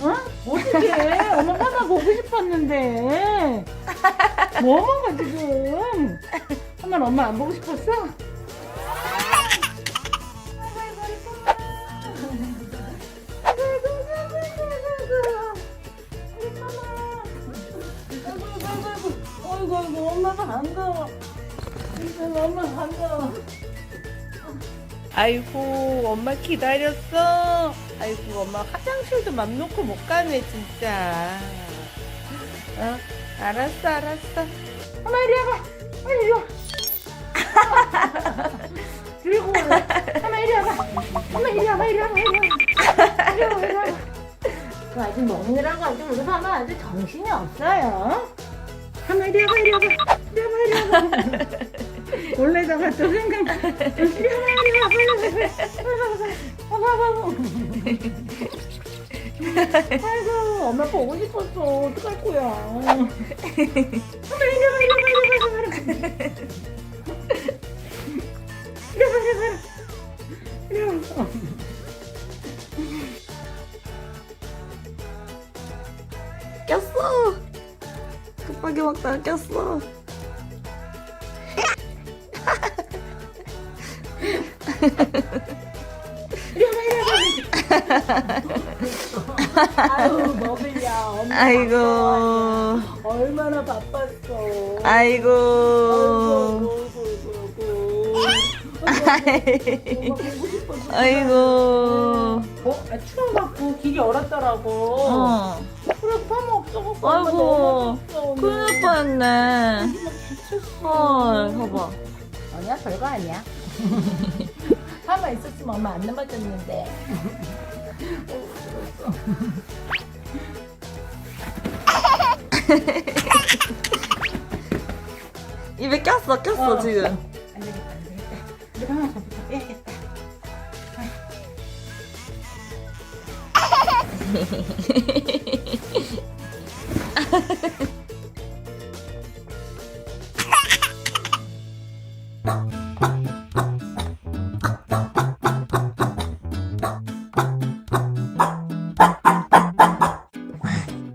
어? 어떻게? 엄마 하나 보고 싶었는데. 뭐 먹어 지금? 엄마 엄마 안 보고 싶었어? 아이고 아이고 엄마가 반가워. 엄마 반가워. 아이고 엄마 기다렸어. 아이고 엄마 화장실도 맘 놓고 못 가네 진짜. 어 알았어 알았어. 엄마 이리 와봐. 빨리 이리 와. 들고 올래. 엄마 이리 와봐. 엄마 이리 와봐. 이리 와봐. 이리 와봐. 이리 와봐. 이리 와봐. 그 아직 먹느라고 아직 우리 하나 아직 정신이 없어요. 엄마 이리 와봐. 이리 와봐. 이리 와봐. 이리 와봐. 원래다가 또 생각. 이리. 이리. 봐봐 봐봐. 아이고 엄마 보고 싶었어. 어떡할 거야. 엄마 이리 와봐. 이리 와봐. 이리 와봐. 이리 와봐. 이리 와봐. 이리 와봐. 꼈어. 급하게 먹다가 꼈어. 아유 너블야 엄마 아이고 얼마나 바빴어 아이고. 아이고. 어? 아, 추워 갖고 길이 얼었더라고 어. 그래 파마 없어갖고 아이고. 큰일 뻔했네. 헐, 봐봐. 아니야 별거 아니야 파마 있었으면 엄마 안 넘어졌는데 입에 꼈어, 꼈어, 어. 지금. 안 되겠다 안 되겠다 이거 하나 더부터 빼야겠다